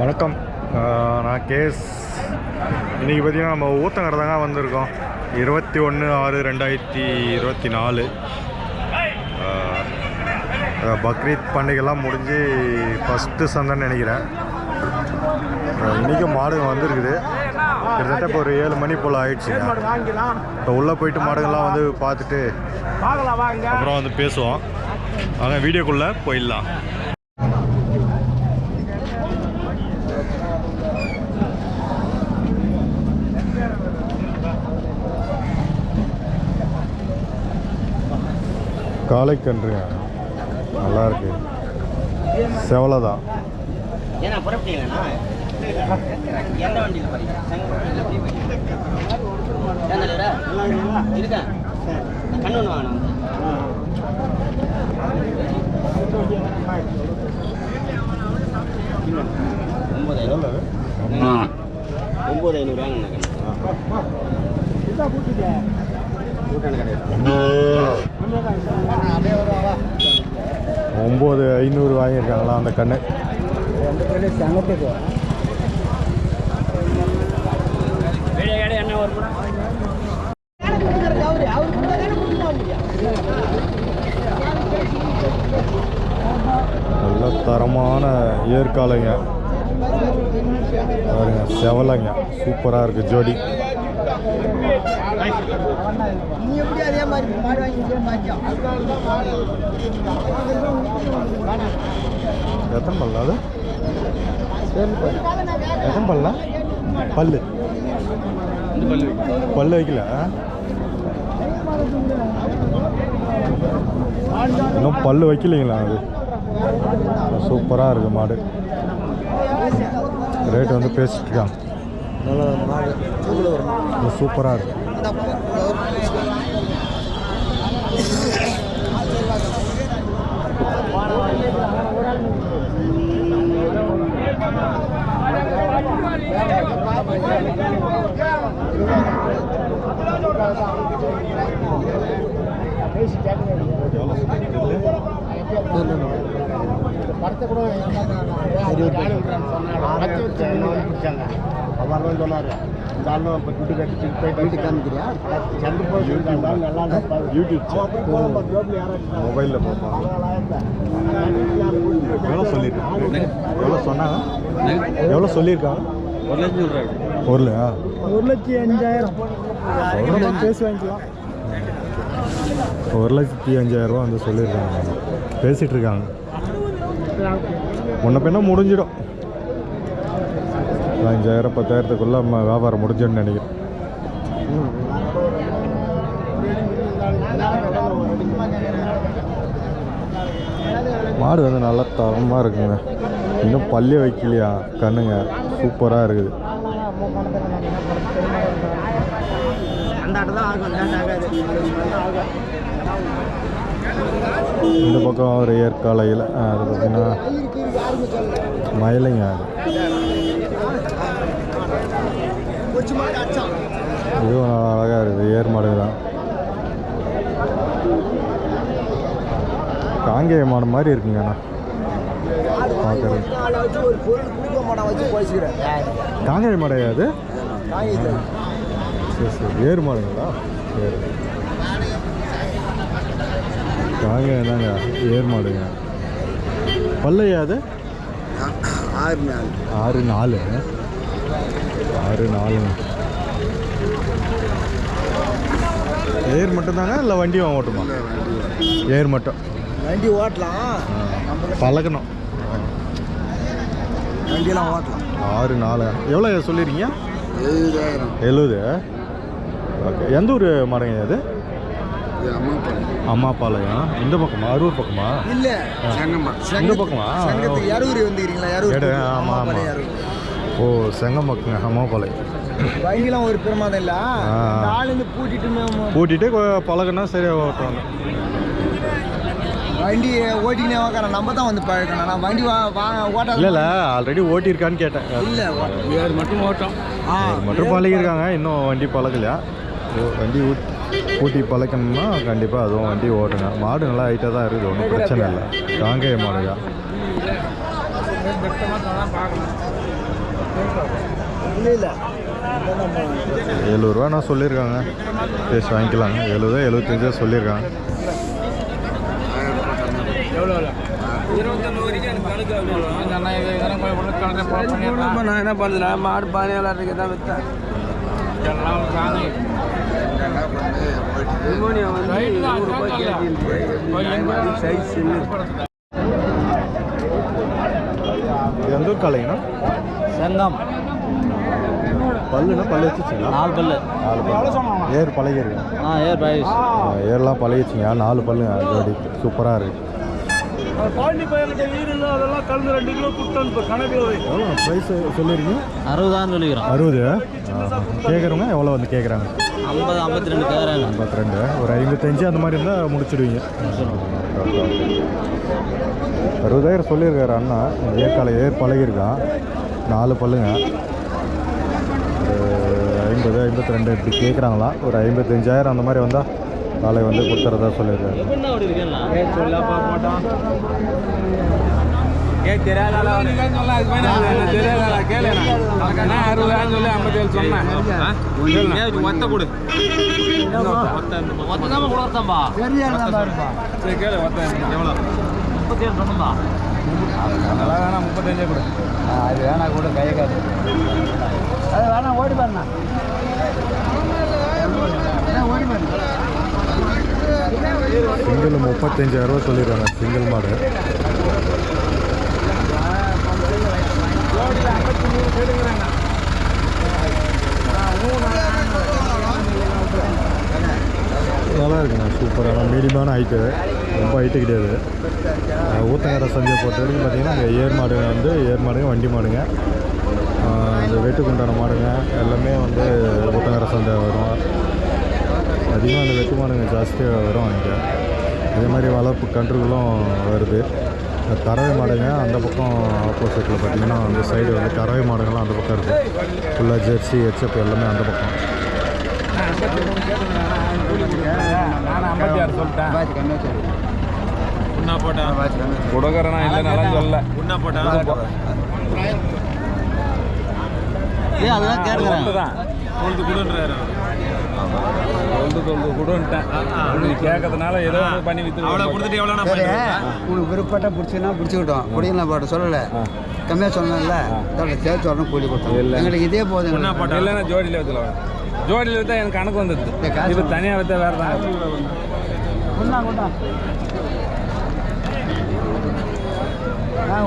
வணக்கம். நான் கேஸ் இன்றைக்கி பார்த்தீங்கன்னா நம்ம ஊத்தங்கரை தாங்க வந்திருக்கோம். இருபத்தி ஒன்று ஆறு ரெண்டாயிரத்தி இருபத்தி நாலு. பக்ரீத் பண்டிகைலாம் முடிஞ்சு ஃபஸ்ட்டு சந்தைன்னு நினைக்கிறேன். இன்னைக்கு மாடுங்க வந்திருக்குது. கிட்டத்தட்ட இப்போ ஒரு ஏழு மணி போல் ஆயிடுச்சுங்க. இப்போ உள்ளே போயிட்டு மாடுங்கள்லாம் வந்து பார்த்துட்டு அப்புறம் வந்து பேசுவோம். வாங்க வீடியோக்குள்ளே போயிடலாம். காளைக்கன்றுங்க நல்லா இருக்கு? செவலை தான் ஏன்னா புறப்பட்டீங்களா ஒம்பது ஐநூறு வாங்கியிருக்காங்களா அந்த கண்ணு. நல்ல தரமான ஏற்காலைங்க. பாருங்க செவலைங்க. சூப்பராக இருக்குது ஜோடி. நீ எப்படி அதே மாதிரி மாடு வாங்கி மாச்சோம் எத்தனை பல்லு. அது எத்தனை பல்ல பல்லு பல்லு வைக்கல. இன்னும் பல்லு வைக்கலைங்களா அது? சூப்பராக இருக்குது மாடு. ரேட் வந்து பேசிட்டு இருக்காங்க. சூப்பராக இருக்கு படத்தை கூட அவர்தான் சொன்னார் இந்த ஆளும் இப்போ துட்டு கட்டி திருப்பி போயிட்டு வீட்டுக்கு காமிக்கிறியா சந்து போய் நல்லா யூடியூப் மொபைலில் பார்ப்பாங்க எவ்வளோ சொல்லியிருக்காங்க எவ்வளோ சொன்னாங்க எவ்வளோ சொல்லியிருக்காங்க ஒரு லட்சம் ரூபாய் பொருளா ஒரு லட்சம் அஞ்சாயிரம் பேசி வாங்கிக்கலாம் ஒரு லட்சத்தி அஞ்சாயிரம் ரூபா வந்து சொல்லியிருக்காங்க. பேசிகிட்டு இருக்காங்க முன்ன பின்ன முடிஞ்சிடும். அஞ்சாயிரம் பத்தாயிரத்துக்குள்ளே நம்ம வியாபாரம் முடிஞ்சுன்னு நினைக்கிறேன். மாடு வந்து நல்லா தரமாக இருக்குங்க. இன்னும் பள்ளி வைக்கலையா? கண்ணுங்க சூப்பராக இருக்குது. அந்த ஆட்டம் தான் ஆகும். லேட் ஆகாது. இந்த பக்கம் ஒரு ஏற்காலையில் அது பார்த்தீங்கன்னா மயிலைங்க இதுவும் நல்லா அழகாக இருக்குது. ஏர் மாடு தான். காங்கேய மாடு மாதிரி இருக்குங்கண்ணா பார்க்குறது காங்கேய மாடையா அது? சரி சரி ஏர் மாடுங்களா? காங்கேயம் தாங்க ஏர் மாடுங்க. பல்லையா அது? ஆறு நாள் ஆறு நாலு. ஆறு நாலுங்க ஏர் மட்டும்தாங்க இல்லை வண்டியும் ஓட்டுமா ஏர் மட்டும். வண்டி ஓட்டலாம். பழகணும். வண்டியெல்லாம் ஓட்டலாம். ஆறு நாலு. எவ்வளோ சொல்லிடுறீங்க எழுபதாயிரம். எழுபது. ஓகே. எந்த ஊர் மாடுங்க அது அம்மா பாளையம் இந்த பக்கமா? அரூர் பக்கமா? இல்ல செங்கம்மா. இந்த பக்கமா? சங்கத்துக்கு யாரூர் வந்துக்கிறீங்களா யாரூர் ஆமா, ஆமா. ஓ செங்கம்பக்குங்க அம்மா பாளையம் வண்டிலாம் ஒரு பிரமாதம் இல்ல. நாலு பூட்டிட்டு கூட்டிகிட்டு பழகுனா சரியாக ஓட்டுவாங்க. வண்டி ஓட்டிக்கினே உக்காரன் நம்ம தான் வந்து பழக்கணும். நான் வண்டி வா ஓட்ட இல்லை இல்லை. ஆல்ரெடி ஓட்டியிருக்கான்னு கேட்டேன். இல்ல மட்டும் ஓட்டம். ஆ மட்டும் பழகிருக்காங்க. இன்னும் வண்டி பழகலையா? வண்டி ஊட்டி பழக்கணும்னா கண்டிப்பாக அதுவும் வண்டி ஓட்டுங்க மாடு நல்லா ஹைட்டாக தான் இருக்குது ஒன்றும் பிரச்சனை இல்லை. காங்கேய மாடுங்க எழுபதுரூவா நான் சொல்லியிருக்காங்க. பேசி வாங்கிக்கலாங்க. எழுபது எழுபத்தஞ்சு சொல்லியிருக்காங்க. நான் என்ன பண்ணுறேன் மாடு பானை தான் விற்றேன் எந்த காலைங்கண்ணா சங்கம் பல்லுனா பல்லு வச்சுச்சிங்களா நாலு பல்லு. நாலு பல்லு. ஏர் பழகிருக்கு ஆ ஏர் பாய்ஸ். ஏர்லாம் பழகிச்சிங்க நாலு பல்லுங்க ஜோடி சூப்பராக இருக்குது பாண்டி பையன்கிட்ட ஈரில் அதெல்லாம் கலந்து ரெண்டு கிலோ கொடுத்து இப்போ கணக்கில் வை எவ்வளோ ப்ரைஸ் சொல்லியிருக்கீங்க அறுபதான்னு சொல்லிக்கிறோம். அறுபது? கேட்குறவங்க எவ்வளோ வந்து கேட்குறாங்க? ஐம்பது ஐம்பத்தி ரெண்டு கேட்குறாங்க. ஐம்பத்தி ரெண்டு ஒரு ஐம்பத்தஞ்சு அந்த மாதிரி இருந்தால் முடிச்சிடுவீங்க. அறுபதாயிரம் சொல்லியிருக்காரு அண்ணா. ஏற்கால ஏர் பழகிருக்கான் நாலு பல்லுங்க. ஒரு ஐம்பது ஐம்பத்தி ரெண்டு இப்படி கேட்குறாங்களா? ஒரு ஐம்பத்தஞ்சாயிரம் அந்த மாதிரி வந்தால் காலை வந்து கொடுத்துறதா சொல்லியிருக்காரு ஒத்த கொடு ஒத்த தான் கொடுத்தாம்பா சரி கேளு ஒத்த எவ்வளோ முப்பத்தேழு சொன்னம்பா அதெல்லாம் வேணாம் முப்பத்தஞ்சே கொடு அது வேணா கூட கையை காட்டு அது வேணா ஓடி பாருண்ணா ஓடி பாரு சிங்கிள் முப்பத்தஞ்சாயிரரூவா சொல்லிடுறாங்க. சிங்கிள் மாடு. நல்லா இருக்குண்ணா சூப்பரான மீடியமான ஹைட்டு ரொம்ப ஹைட்டு கிடையாது. அஹ் ஊத்தங்கரை சந்தையை பொறுத்த வரைக்கும் பார்த்தீங்கன்னா இங்கே ஏர் மாடுங்க வந்து ஏர் மாடுங்க வண்டி மாடுங்க. இந்த வெட்டுக்குண்டான மாடுங்க எல்லாமே வந்து ஊத்தங்கரை சந்தை வரும். அதிகமாக அந்த வெட்டு மாடுங்க ஜாஸ்தியாக வரும் இங்கே. அதே மாதிரி வளர்ப்பு கன்றுகளும் வருது. கறவை மாடுங்க அந்த பக்கம் ஆப்போசிட்டில் பார்த்தீங்கன்னா அந்த சைடு வந்து கறவை மாடுங்கள்லாம் அந்த பக்கம் இருக்குது ஃபுல்லாக ஜெர்சி ஹெச்எப் எல்லாமே அந்த பக்கம். உண்ணா சொல்ல கேட்குறேன் கொடுன்றாரு. தொழுது தொழுது கொடுன்ட்டேன் நீ கேட்கறதுனால ஏதோ பண்ணி வித்து அவ்வளோ கொடுத்துட்டு எவ்வளோ உனக்கு விருப்பப்பட்ட பிடிச்சினா பிடிச்சிக்கிட்டோம். பிடிக்கலாம் பாட்டு சொல்லல. கம்மியாக சொன்னேன்ல. இதோட சேர்த்து வரணும் கூலி கொடுத்தோம். எங்களுக்கு இதே போதும் ஒன்றா போட்டேன் இல்லைன்னா ஜோடியில் வித்துல ஜோடியில் விற்றா எனக்கு கணக்கு வந்துடுது. இப்போ தனியாக விற்றா வேறு தான்.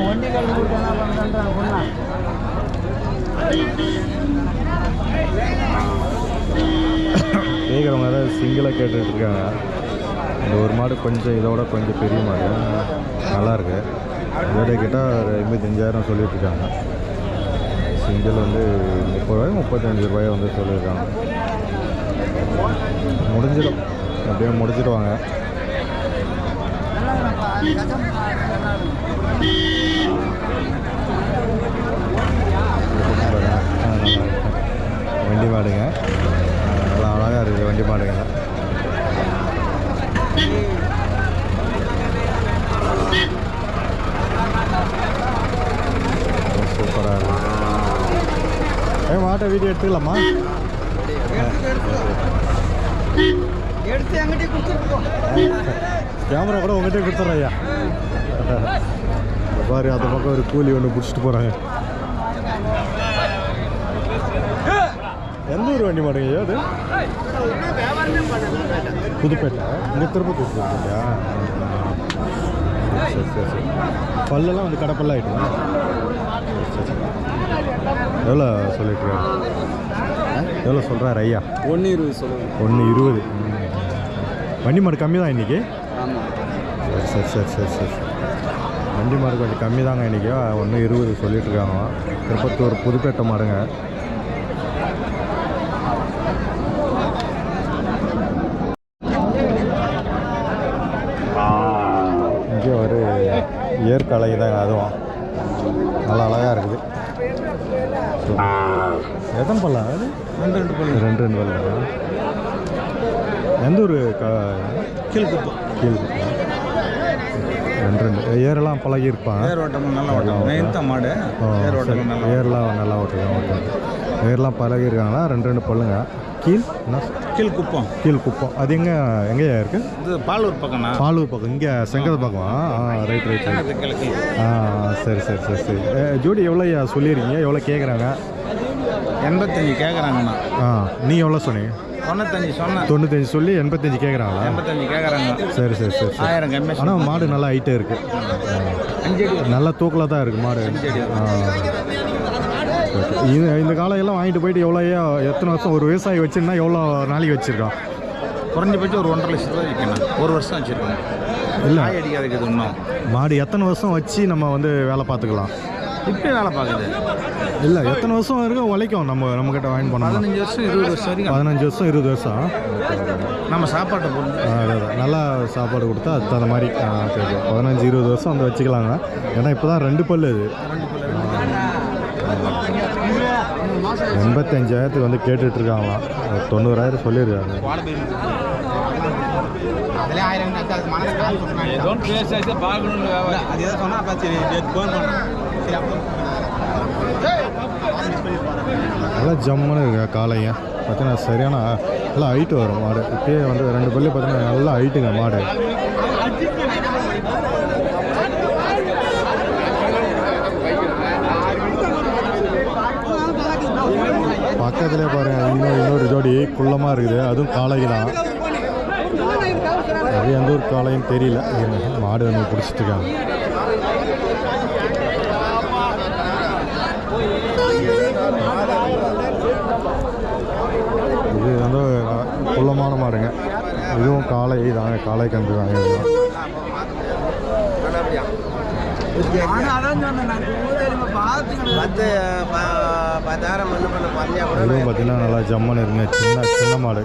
ஒண்டி விட்டு என்ன பண்ணுறேன் கேட்குறவங்க தான் சிங்கிளாக கேட்டுட்ருக்காங்க இந்த ஒரு மாடு கொஞ்சம் இதோட கொஞ்சம் பெரிய மாடு. நல்லாயிருக்கு இதோட கேட்டால் ஒரு ஐம்பத்தஞ்சாயிரம் இருக்காங்க சிங்கிள் வந்து முப்பது ரூபாய் முப்பத்தஞ்சு ரூபாய் வந்து சொல்லியிருக்காங்க. முடிஞ்சிடும். அப்படியே முடிச்சிடுவாங்க. வண்டி மாடுங்க ஆ, நல்லா அழகாக இருக்குது வண்டி மாடுங்க சூப்பராக இருக்கு. ஏ மாட்டை வீடியோ எடுத்துக்கலாமா? கேமரா கூட உங்கள்கிட்ட கொடுத்துட்றேன் ஐயா. பாரு அந்த பக்கம் ஒரு கூலி ஒன்று பிடிச்சிட்டு போகிறாங்க எந்த ஊர் வண்டி மாடுங்க ஐயா அது புதுப்பேட்டை இங்கே திருப்பத்தூர் புதுப்பேட்டையா சரி சரி சரி பல்லெல்லாம் வந்து கடப்பல்ல ஆகிடுமா எவ்வளோ சொல்லிட்டு எவ்வளோ சொல்கிறாரு ஐயா ஒன்று இருபது சொல்லுங்கள் ஒன்று இருபது வண்டி மாடு கம்மி தான் இன்றைக்கி சரி சரி சரி சரி சரி வண்டி மாடு கொஞ்சம் கம்மி தாங்க இன்றைக்கி ஒன்று இருபது சொல்லிட்டு இருக்காங்க திருப்பத்தூர் புதுப்பேட்டை மாடுங்க இங்கே ஒரு ஏற்கலை தான் அதுவும் நல்லா அழகாக இருக்குது எத்தனை பல்லாம் அது ரெண்டு ரெண்டு பல்லு ரெண்டு ரெண்டு பல்லு எந்த ஒரு க கீழ்குப்பம். கீழ்குப்பம். ரெண்டு ரெண்டு. ஏரெல்லாம் பழகி இருப்பான் ஏர் ஓட்டமும் நல்லா ஓட்டம் நெய்த்த மாடு ஏர் சரி. ஓட்டமும் நல்லா ஏர்லாம் நல்லா ஓட்டுருக்காங்க ஓகே. ஏர்லாம் பழகி இருக்காங்களா ரெண்டு ரெண்டு பல்லுங்க. கீழ் என்ன? கீழ் குப்பம் கீழ் குப்பம் அது எங்கே எங்கேயா இருக்கு? இது பாலூர் பக்கம்னா பாலூர் பக்கம். இங்கே செங்கல் பக்கம்? ஆ ரைட் ரைட் ஆ சரி சரி சரி சரி. ஜோடி எவ்வளோ சொல்லியிருக்கீங்க? எவ்வளோ கேட்குறாங்க எண்பத்தஞ்சு கேட்குறாங்கண்ணா ஆ நீ எவ்வளோ சொன்னீங்க? தொண்ணூத்தஞ்சு சொன்னேன் தொண்ணூத்தஞ்சு சொல்லி எண்பத்தஞ்சு கேட்குறாங்களா எண்பத்தஞ்சு கேட்குறாங்க சரி சரி சரி ஆயிரம் கம்மி ஆனால் மாடு நல்லா ஹைட்டாக இருக்குது நல்ல தூக்கில் தான் இருக்குது மாடு. இது இந்த காலையெல்லாம் வாங்கிட்டு போயிட்டு எவ்வளோ எத்தனை வருஷம் ஒரு விவசாயி வச்சுருந்தா எவ்வளோ நாளைக்கு வச்சுருக்கான்? குறைஞ்சபட்சம் ஒரு ஒன்றரை லட்சம் ரூபாய் விற்கணும். ஒரு வருஷம் வச்சுருக்கோம். இல்லை. அடிக்காதுக்கு இன்னும். மாடு எத்தனை வருஷம் வச்சு நம்ம வந்து வேலை பார்த்துக்கலாம்? இப்போ வேலை பார்க்குது இல்லை எத்தனை வருஷம் வரைக்கும் உழைக்கும். நம்ம நம்மக்கிட்ட வாங்கி பண்ணோம்னா பதினஞ்சு வருஷம் இருபது வருஷம் வரைக்கும் பதினஞ்சு வருஷம் இருபது வருஷம். நம்ம சாப்பாட்டை அதான், அதான். நல்லா சாப்பாடு கொடுத்தா அதுக்கு தகுந்த மாதிரி பதினஞ்சு இருபது வருஷம் வந்து வச்சுக்கலாங்க. ஏன்னா இப்போ தான் ரெண்டு பல்லு இது எண்பத்தஞ்சாயிரத்துக்கு வந்து கேட்டுட்டு இருக்காங்களாம் தொண்ணூறாயிரம் சொல்லியிருக்காங்க. பார்க்கணும்னு நல்லா ஜம்முன்னு இருக்கு காலைங்க. பார்த்தீங்கன்னா சரியான நல்லா ஹைட்டு வரும் மாடு. இப்பயே வந்து ரெண்டு பல்லு பார்த்தீங்கன்னா நல்லா ஹைட்டுங்க மாடு. பக்கத்துலேயே பாருங்க இன்னும் இன்னொரு ஜோடி குள்ளமாக இருக்குது. அதுவும் காளைக்கு தான். அது எந்த ஒரு காளையும் தெரியல. மாடு வந்து பிடிச்சிட்டு இருக்காங்க. இதுவும் காளை தாங்க காளை கன்று தாங்க இதுவும். பார்த்தீங்கன்னா நல்லா ஜம்மன் இருக்குங்க சின்ன சின்ன மாடு.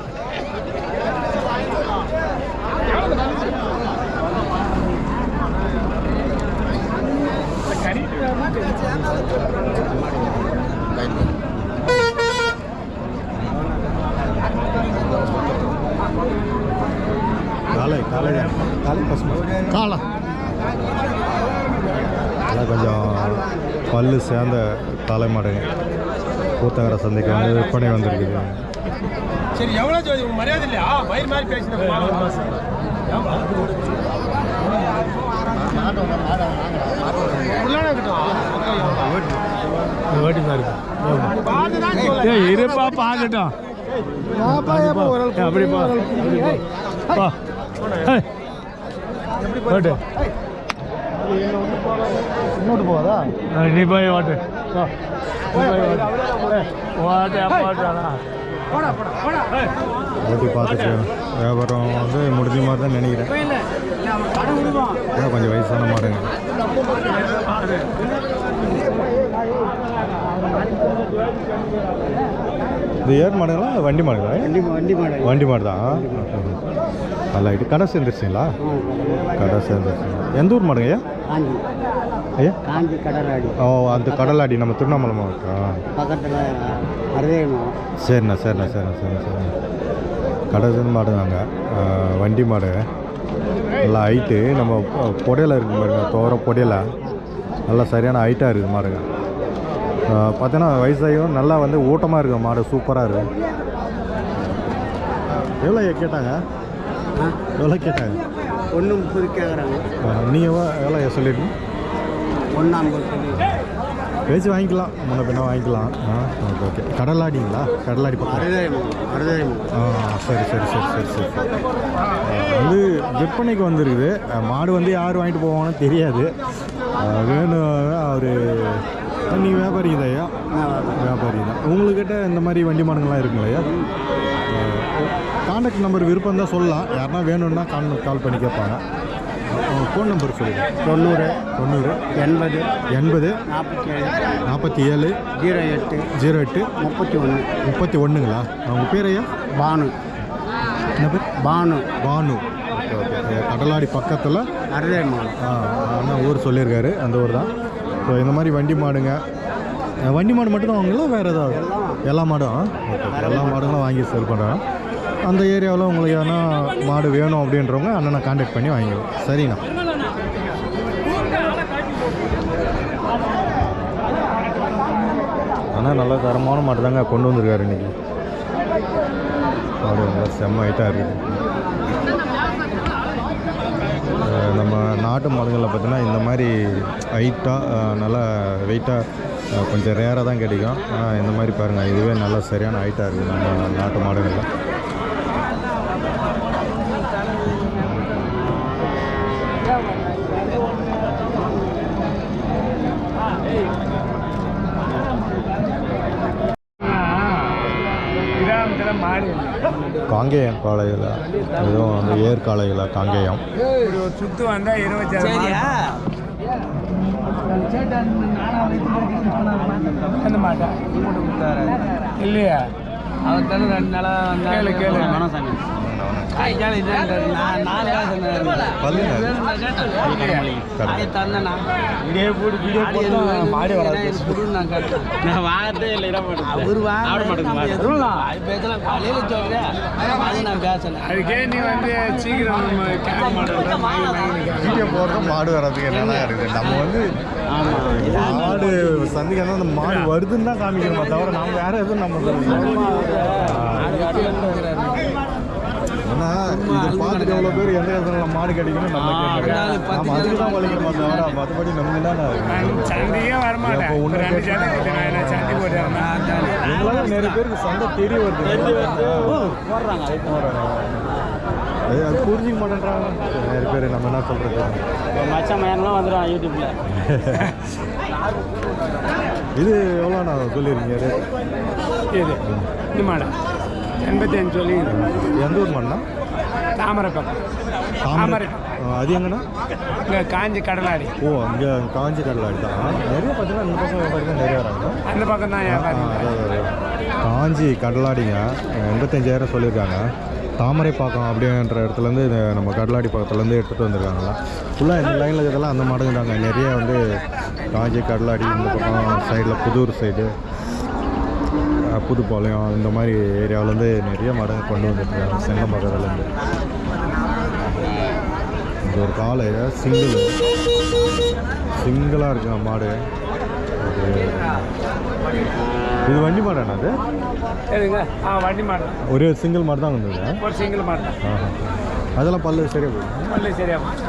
காலை காலை காலை அதெல்லாம் கொஞ்சம் பல்லு சேர்ந்த காளை மாடுங்க கூத்தங்கர சந்தைக்கு வந்து விற்பனை வந்திருக்குது. சரி எவ்வளோ ஜோதி மரியாதை இல்லையா? மயிர் மாதிரி பேசினேன் இருப்பா பார்க்கட்டும் அப்படி பா பா ஓட்டு இன்னொட்டு போகாதா? நீ போய் ஓட்டு ஓட்டு பார்த்துட்டு வியாபாரம் வந்து முடிஞ்ச மாதிரி தான் நினைக்கிறேன். கொஞ்சம் வயசான மாடுங்க. இது ஏர் மாடுங்களா வண்டி மாடுங்களா? வண்டி வண்டி மாடு. வண்டி மாடு தான். நல்லா இது கடை சேர்ந்துருச்சுங்களா? கடை சேர்ந்துருச்சு. எந்த ஊர் மாடுங்க ஐயா? ஐயா? காஞ்சி கடலாடி. ஓ அந்த கடலாடி நம்ம திருவண்ணாமலை மாவட்டம் பக்கத்தில் சரிண்ணா சரிண்ணா சரிண்ணா சரிண்ணா சரிண்ணா. கடை மாடு தாங்க. வண்டி மாடு. நல்லா ஹைட்டு நம்ம புடையல இருக்கு பாருங்க தோற புடையல. நல்லா சரியான ஹைட்டாக இருக்குது மாடுங்க. பார்த்தீங்கன்னா வயசாகியும் நல்லா வந்து ஊட்டமாக இருக்குது மாடு சூப்பராக இருக்குது எவ்வளோ கேட்டாங்க? எவ்வளோ கேட்டாங்க. ஒன்று முப்பது கேட்குறாங்க நீங்கள் எவ்வளோ சொல்லியிருக்கீங்க ஒன்று ஐம்பது பேச்சு வாங்கிக்கலாம். முன்ன பின்ன வாங்கிக்கலாம். ஆ ஓகே ஓகே. கடலாடிங்களா? கடலாடி பக்கம். ஆ சரி சரி சரி சரி சரி. வந்து விற்பனைக்கு வந்திருக்குது. மாடு வந்து யார் வாங்கிட்டு போவாங்கன்னு தெரியாது. வேணும் அவர் நீங்கள் வியாபாரி ஐயா. வியாபாரி தான். உங்கள்கிட்ட இந்த மாதிரி வண்டி மாடுங்கள்லாம் இருக்குங்களா காண்டாக்ட் நம்பர் விருப்பம் தான் சொல்லலாம். யாருன்னா வேணும்னா கால் கால் பண்ணி கேட்பாங்க. ஃபோன் நம்பர் சொல்லுங்கள் தொண்ணூறு தொண்ணூறு எண்பது எண்பது நாற்பத்தி ஏழு நாற்பத்தி ஏழு ஜீரோ எட்டு ஜீரோ எட்டு முப்பத்தி ஒன்று முப்பத்தி ஒன்றுங்களா உங்கள் பேர் ஐயா? பானு. என்ன பேர்? பானு. பானு. Okay okay. கடலாடி பக்கத்தில் மாடு அண்ணா ஊர் சொல்லியிருக்காரு அந்த ஊர் தான். ஸோ இந்த மாதிரி வண்டி மாடுங்க. வண்டி மாடு மட்டும் தான் வாங்கலாம் வேறு ஏதாவது? எல்லா மாடும் ஓகே. எல்லா மாடுங்களும் வாங்கி சேல் பண்ணுறோம் அந்த ஏரியாவில் உங்களுக்கு எதனா மாடு வேணும் அப்படின்றவங்க அண்ணனை காண்டாக்ட் பண்ணி வாங்கிடுவோம் சரிண்ணா. ஆனால் நல்ல தரமான மாட்டு தாங்க கொண்டு வந்திருக்காரு இன்றைக்கி மாடு நல்லா செம்ம ஹைட்டாக இருக்குது. நம்ம நாட்டு மாடுகளில் பார்த்தீங்கன்னா இந்த மாதிரி ஹைட்டாக நல்லா வெயிட்டாக கொஞ்சம் ரேராக தான் கிடைக்கும். ஆனால் இந்த மாதிரி பாருங்கள் இதுவே நல்லா சரியான ஹைட்டாக இருக்குது நம்ம நாட்டு மாடுகளில். காங்கேயம் காளையில் எதுவும் அந்த ஏர் காளையில் காங்கேயம். சுத்து வந்தால் இருபத்தி அந்த மாட்டா. இல்லையா? அவர் தானே ரெண்டு நாளாக கேளு, கேளு. மனசாமி. மாடு வராது. நான் வாங்கத்தே இல்லை இடம் அவர் வாங்க பேசலாம் காலையில் சொல்கிறேன் அது நான் பேசலை. அதுக்கே நீ வந்து சீக்கிரம் நம்ம கேட்க மாட்டேன் வீடியோ போடுறது மாடு வர்றதுக்கு என்னென்ன இருக்குது? நம்ம வந்து மாடு சந்திக்க அந்த மாடு வருதுன்னு தான் காமிக்கணுமா தவிர நம்ம வேற எதுவும் நம்ம இது பார்த்துட்டு எவ்வளோ பேர் எந்த இடத்துல மாடு கிடைக்கணும் நம்ம அதுக்கு தான் வலிக்கணுமா தவிர மற்றபடி நமக்கு தான். எங்களால நிறைய பேருக்கு சந்தை தெரிய வருது. போடுறாங்க. அது புரிஞ்சிக்க மாட்டேன்றாங்க. நிறைய பேர் நம்ம என்ன சொல்றது? மச்சான் மயன்லாம் யூடியூப்ல. இது எவ்வளோ நான் சொல்லியிருக்கீங்க? இது மாடா. எண்பத்தஞ்சு சொல்லி எந்த ஊர் மண்ணா தாமரை பக்கம் தாமரை தாமரை அது எங்கன்னா இங்கே காஞ்சி கடலாடி ஓ அங்கே காஞ்சி கடலாடி தான் நிறைய பார்த்தீங்கன்னா இந்த பக்கம் பார்த்தீங்கன்னா நிறைய வராங்க அந்த பக்கம் தான் ஆ, வியாபாரி அதான், அதான். காஞ்சி கடலாடிங்க எண்பத்தஞ்சாயிரம் சொல்லியிருக்காங்க தாமரைப்பாக்கம் அப்படின்ற இடத்துலேருந்து நம்ம கடலாடி பக்கத்துலேருந்து எடுத்துகிட்டு வந்திருக்காங்களா ஃபுல்லாக இந்த லைனில் இருக்கிறதெல்லாம் அந்த மாடுங்க தாங்க நிறைய வந்து காஞ்சி கடலாடி இந்த பக்கம் சைடில் புதூர் சைடு புதுப்பாளையம் இந்த மாதிரி ஏரியாவிலேருந்து நிறைய மாடுங்க கொண்டு வந்துருக்காங்க. செங்கம்பக்கத்துலேருந்து இது ஒரு காலை சிங்கிள். சிங்கிளாக இருக்குங்க மாடு இது வண்டி மாடாண்ணா அது? ஆ வண்டி மாடு. தான். ஒரே சிங்கிள் மாடு தான் வந்தது. ஒரு சிங்கிள் மாடு தான். அதெல்லாம் பல்லு சரியாக போயிடும் பல்லு சரியா போச்சு.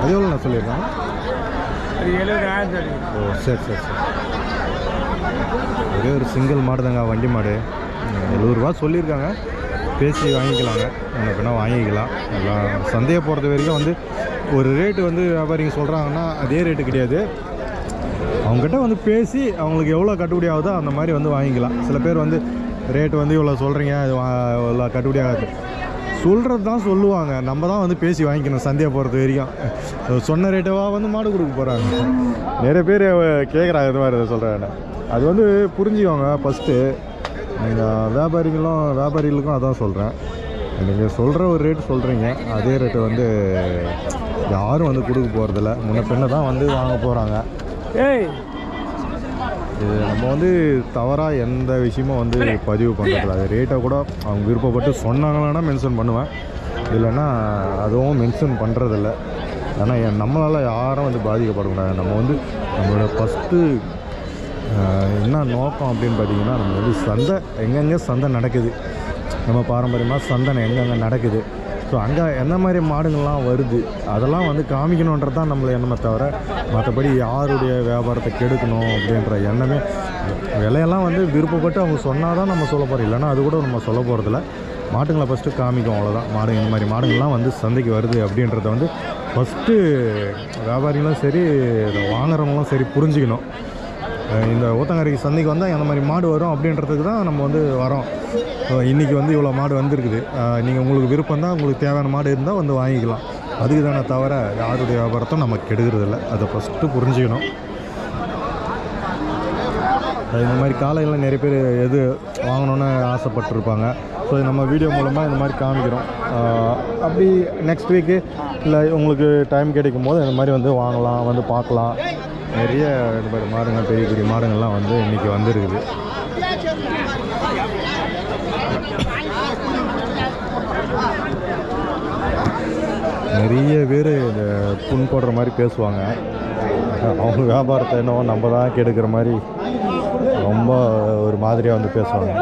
அது எவ்வளோ நான் சொல்லியிருக்கேன் அது எழுபதாயிரம் சொல்லி ஓ சரி சரி சரி. ஒரே ஒரு சிங்கிள் மாடு தாங்க வண்டி மாடு. எழுபதுரூவா சொல்லியிருக்காங்க. பேசி வாங்கிக்கலாங்க. எனக்கு வேணால் வாங்கிக்கலாம். எல்லாம் சந்தையை போகிறது வரைக்கும் வந்து ஒரு ரேட்டு வந்து வியாபாரிங்க சொல்கிறாங்கன்னா அதே ரேட்டு கிடையாது. அவங்ககிட்ட வந்து பேசி அவங்களுக்கு எவ்வளோ கட்டுப்படி ஆகுதோ அந்த மாதிரி வந்து வாங்கிக்கலாம். சில பேர் வந்து ரேட்டு வந்து இவ்வளோ சொல்கிறீங்க இது வா- இவ்வளோ கட்டுப்படி ஆகாது. சொல்கிறது தான் சொல்லுவாங்க. நம்ம தான் வந்து பேசி வாங்கிக்கணும். சந்தையை பொறுத்த வரைக்கும். சொன்ன ரேட்டவா வந்து மாடு கொடுக்க போகிறாங்க நிறைய பேர் கேட்குறாங்க இது மாதிரி சொல்கிறாங்க அது வந்து புரிஞ்சுக்கோங்க ஃபஸ்ட்டு நீங்கள் வியாபாரிகளும் வியாபாரிகளுக்கும் அதான் சொல்கிறேன் நீங்கள் சொல்கிற ஒரு ரேட் சொல்கிறீங்க அதே ரேட்டு வந்து யாரும் வந்து கொடுக்க போகிறதில்ல முன்ன பின்ன தான் வந்து வாங்க போகிறாங்க ஏய் இது நம்ம வந்து தவறாக எந்த விஷயமும் வந்து பதிவு பண்ணுறதில்ல அது ரேட்டை கூட அவங்க விருப்பப்பட்டு சொன்னாங்கன்னா மென்ஷன் பண்ணுவேன். இல்லைன்னா அதுவும் மென்ஷன் பண்ணுறதில்ல ஏன்னா நம்மளால் யாரும் வந்து பாதிக்கப்படக்கூடாது. நம்ம வந்து நம்மளோட ஃபஸ்ட்டு என்ன நோக்கம் அப்படின்னு பார்த்தீங்கன்னா நம்ம வந்து சந்தை எங்கெங்கே சந்தை நடக்குது. நம்ம பாரம்பரியமாக சந்தை எங்கெங்கே நடக்குது. ஸோ அங்கே என்ன மாதிரி மாடுங்கள்லாம் வருது? அதெல்லாம் வந்து காமிக்கணுன்றது தான் நம்மளை எண்ணமே தவிர மற்றபடி யாருடைய வியாபாரத்தை கெடுக்கணும் அப்படின்ற எண்ணமே விலையெல்லாம் வந்து விருப்பப்பட்டு அவங்க சொன்னால் தான் நம்ம சொல்ல போகிறோம் இல்லைன்னா அது கூட நம்ம சொல்ல போகிறதில்ல மாட்டுங்களை ஃபஸ்ட்டு காமிக்கும் அவ்வளோதான் மாடு இந்த மாதிரி மாடுங்கள்லாம் வந்து சந்தைக்கு வருது அப்படின்றத வந்து ஃபஸ்ட்டு வியாபாரிகளும் சரி வாங்குறவங்களும் சரி புரிஞ்சுக்கணும். இந்த ஊத்தங்கரைக்கு சந்தைக்கு வந்தால் எந்த மாதிரி மாடு வரும் அப்படின்றதுக்கு தான் நம்ம வந்து வரோம். இன்றைக்கி வந்து இவ்வளோ மாடு வந்திருக்குது. நீங்கள் உங்களுக்கு விருப்பம் தான் உங்களுக்கு தேவையான மாடு இருந்தால் வந்து வாங்கிக்கலாம். அதுக்கு தானே தவிர யாருடைய வியாபாரத்தை நம்ம கெடுக்கிறதில்ல அதை ஃபஸ்ட்டு புரிஞ்சுக்கணும். அது இந்த மாதிரி காலையில் நிறைய பேர் எது வாங்கணும்னு ஆசைப்பட்டிருப்பாங்க. ஸோ நம்ம வீடியோ மூலமாக இந்த மாதிரி காமிக்கிறோம். அப்படி நெக்ஸ்ட் வீக்கு இல்லை உங்களுக்கு டைம் கிடைக்கும் போது இந்த மாதிரி வந்து வாங்கலாம் வந்து பார்க்கலாம். நிறைய மாடுங்கள் மாதிரி மாடுங்க பெரிய பெரிய மாடுங்கள்லாம் வந்து இன்றைக்கி வந்துருக்குது. நிறைய பேர் இந்த புண் போடுற மாதிரி பேசுவாங்க. அவங்க வியாபாரத்தை என்னவோ நம்ம தான் கெடுக்கிற மாதிரி ரொம்ப ஒரு மாதிரியாக வந்து பேசுவாங்க.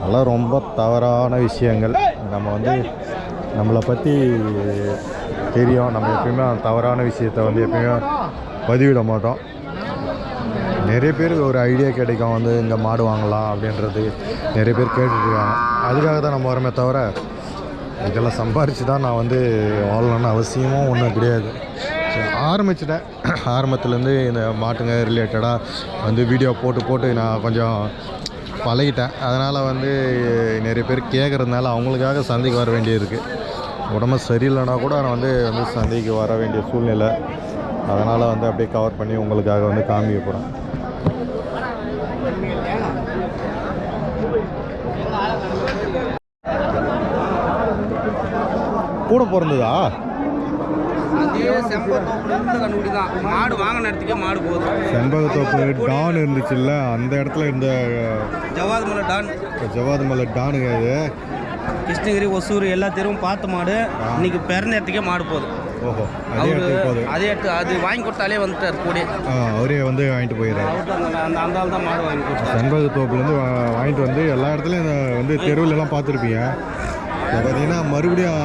அதெல்லாம் ரொம்ப தவறான விஷயங்கள். நம்ம வந்து நம்மளை பற்றி தெரியும். நம்ம எப்பயுமே தவறான விஷயத்தை வந்து எப்பயுமே பதிவிட மாட்டோம் நிறைய பேருக்கு ஒரு ஐடியா கிடைக்கும் வந்து இங்கே மாடு வாங்கலாம் அப்படின்றது நிறைய பேர் கேட்டுட்ருக்காங்க. அதுக்காக தான் நம்ம வரமே தவிர இதெல்லாம் சம்பாரித்து தான் நான் வந்து வாழணும்னு அவசியமும் ஒன்றும் கிடையாது. சரி, ஆரம்பிச்சிட்டேன். ஆரம்பத்துலேருந்து இந்த மாட்டுங்க ரிலேட்டடாக வந்து வீடியோ போட்டு போட்டு நான் கொஞ்சம் பழகிட்டேன். அதனால் வந்து நிறைய பேர் கேட்குறதுனால அவங்களுக்காக சந்தைக்கு வர வேண்டியது இருக்குது உடம்பு சரியில்லைனா கூட நான் வந்து வந்து சந்தைக்கு வர வேண்டிய சூழ்நிலை அதனால் வந்து அப்படியே கவர் பண்ணி உங்களுக்காக வந்து காமிக்க போகிறேன் கூட பிறந்ததா? செண்பகத்தோப்பு டான் இருந்துச்சுல்ல அந்த இடத்துல இருந்த ஜவாது மலை டான். ஜவாது மலை டானுங்க அது. கிருஷ்ணகிரி ஒசூர் எல்லா தெருவும் பார்த்த மாடு. இன்னைக்கு பிறந்த இடத்துக்கே மாடு போகுது ஓஹோ அதே அவரு இடத்துக்கு அதே இடத்து அது வாங்கி கொடுத்தாலே வந்துட்டார் கூட. அவரே வந்து வாங்கிட்டு போயிடுறாரு. அந்த அந்த அந்த ஆள் தான் மாடு வாங்கி கொடுத்தாரு. செண்பகத்தோப்புலேருந்து வாங்கிட்டு வந்து எல்லா இடத்துலையும் வந்து தெருவுல எல்லாம் பார்த்துருப்பீங்க பார்த்தீங்கன்னா மறுபடியும்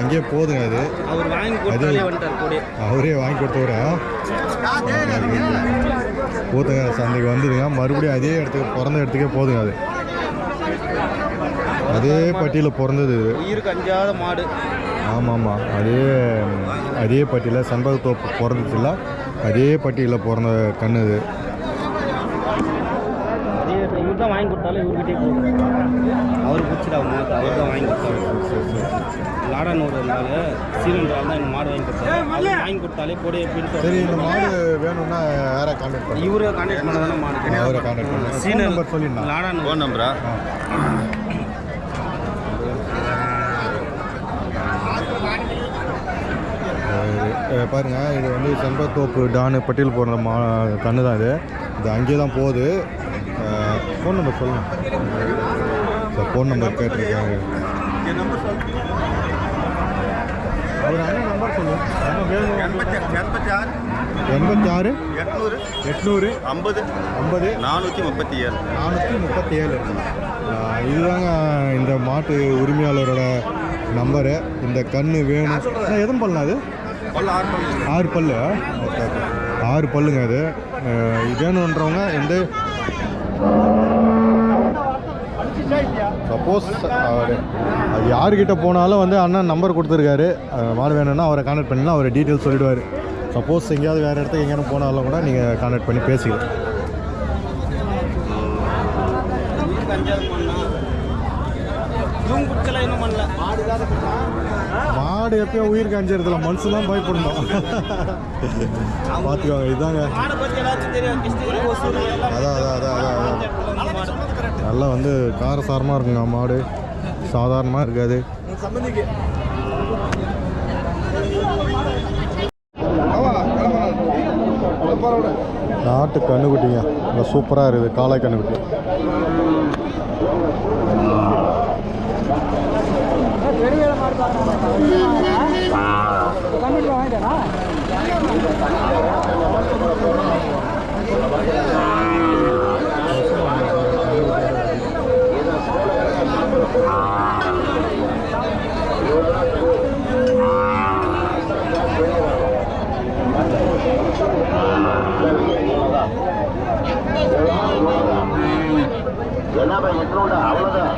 அங்கேயே போதுங்க அது. அவர் வாங்கி கொடுத்தாலே வந்துட்டார் கூட. அவரே வாங்கி கொடுத்தவர? போதுங்க சந்தைக்கு வந்துடுங்க. மறுபடியும் அதே இடத்துக்கு பிறந்த இடத்துக்கே போதுங்க அது. அதே பட்டியில் பிறந்தது உயிருக்கு அஞ்சாத மாடு. ஆமாம் ஆமாம் அதே அதே பட்டியில் சண்பகத்தோப்பு பிறந்துச்சுல்ல அதே பட்டியில் பிறந்த கண்ணு இது. அதே இவர் தான் வாங்கி கொடுத்தாலும் இவர்கிட்டே போகுது அவர் பிடிச்சிட்டு அவர் மாட்டு அவர் தான் வாங்கி கொடுத்தாரு. லாடானூர் இருந்தாலும் சீரன்றால் தான் எனக்கு மாடு வாங்கி கொடுத்தாரு. வாங்கி கொடுத்தாலே கூட சரி இந்த மாடு வேணும்னா யாரை கான்டாக்ட் பண்ணி இவரை கான்டாக்ட் பண்ண தானே மாடு? அவரை கான்டாக்ட் பண்ணி ஃபோன் சீனன் நம்பர் சொல்லிடலாம். லாடானூர் ஃபோன் நம்பரா அஹ் பாருங்க இது வந்து செம்பத்தோப்பு டானு பட்டியல் போடுற மா கண்ணு தான் இது. இது அங்கேயே தான் போகுது. ஃபோன் நம்பர் சொல்லுங்கள் சார் ஃபோன் நம்பர் கேட்டிருக்கேன் அவர் அண்ணன் நம்பர் சொல்லுங்க என்ன? வேணும் எண்பத்தி ஆறு? எட்நூறு. எட்நூறு. ஐம்பது. ஐம்பது. நானூற்றி முப்பத்தி ஏழு. நானூற்றி முப்பத்தி ஏழு. இதுதாங்க இந்த மாட்டு உரிமையாளரோட நம்பரு இந்த கண்ணு வேணும். எதன் பல்லு அது ஆறு பல்லு ஓகே ஓகே ஆறு பல்லுங்க அது. வேணுன்றவங்க இந்த சப்போஸ் அவர் அது யாருக்கிட்ட போனாலும் வந்து அண்ணன் நம்பர் கொடுத்துருக்காரு. மாடு வேணும்னா அவரை கான்டாக்ட் பண்ணலாம் அவர் டீட்டெயில் சொல்லிடுவார். சப்போஸ் எங்கேயாவது வேறு இடத்துக்கு எங்கேயாவது போனாலும் கூட நீங்கள் கான்டாக்ட் பண்ணி பேசிக்கலாம். இன்னும் பண்ணல. மாடு மாடு எப்பயும் உயிர் காஞ்சிருதுல மனுஷு தான் பயப்படணும். பார்த்துக்கோங்க இதாங்க. அதான் அதான் அதான் அதான் வந்து நல்லா வந்து காரசாரமாக இருக்குங்க மாடு சாதாரணமாக இருக்காது. நாட்டு கண்ணுக்குட்டிங்க. நல்லா சூப்பராக இருக்குது காளை கண்ணுக்குட்டி. என்னப்பா எட்நூறு அவ்வளவுதான்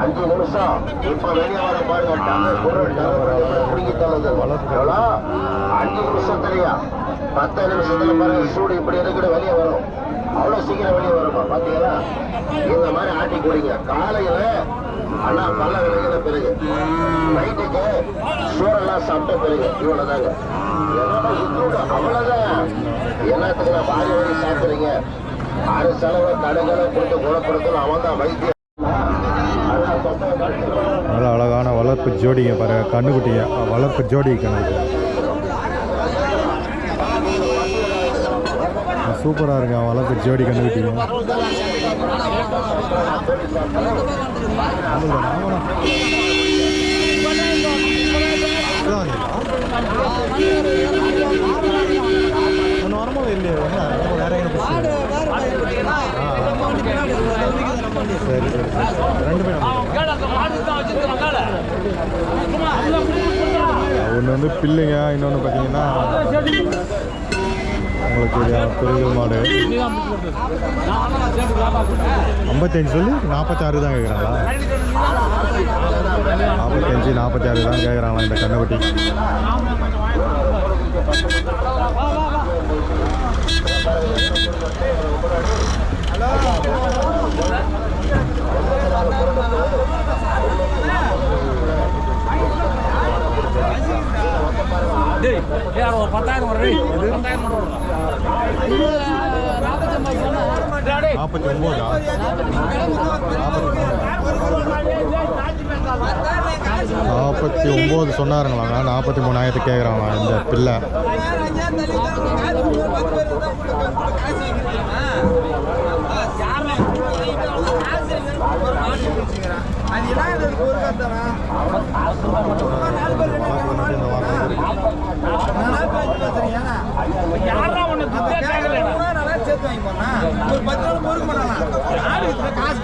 அஞ்சு நிமிஷம். இப்ப வெளியே வர பாருங்க டவர் குரல் டவர் பிடிக்க தள்ளுது. பத்து நிமிஷத்துல பாருங்க சூடு இப்படி இருக்கிற வெளியே வரும். அவ்வளவு சீக்கிரம் வெளியே வருமா பாத்தீங்களா? இந்த மாதிரி ஆட்டி குடிங்க காலையில அண்ணா பல்ல விலகின பிறகு. நைட்டுக்கு சோறெல்லாம் சாப்பிட்ட பிறகு இவ்வளவுதாங்க. என்னப்பா இட்லூட அவ்வளவுதான். என்னத்துக்கு நான் பாதி வரை சாப்பிடுறீங்க. ஆறு செலவு கடைகளை கொடுத்து குணப்படுத்தணும். அவன் தான் வைத்தியம். அதான் நல்லா அழகான வளர்ப்பு ஜோடிங்க பாரு கண்ணுக்குட்டிங்க. வளர்ப்பு ஜோடி கண்ணுக்குட்டி. சூப்பராக இருங்க அளவுக்கு ஜோடி கண்ணுக்குட்டிங்க ஒன்று வரும்போது இல்லையே வேற எங்கே சரி சரி சரி ரெண்டு பேரும். ஒன்று வந்து பில்லுங்க இன்னொன்று பார்த்தீங்கன்னா உங்களுக்கு இது மாடு. ஐம்பத்தஞ்சு சொல்லி நாற்பத்தாறு தான் கேட்குறாங்களா நாற்பத்தஞ்சு நாற்பத்தாறு தான் கேட்குறாங்களா இந்த கண்ணுக்குட்டி டேய் யார் ஒரு பத்தாயிரம் வர பத்தாயிரம் நாற்பத்தி ஒம்போதா நாற்பத்தி ஒம்பது சொன்னாருங்களாங்க. நாற்பத்தி மூணாயிரத்து கேட்குறாங்களா இந்த பிள்ளை. சேர்த்து வாங்கி போனா ஒரு பத்து நாள் பொறுக்க மாட்டானா காசு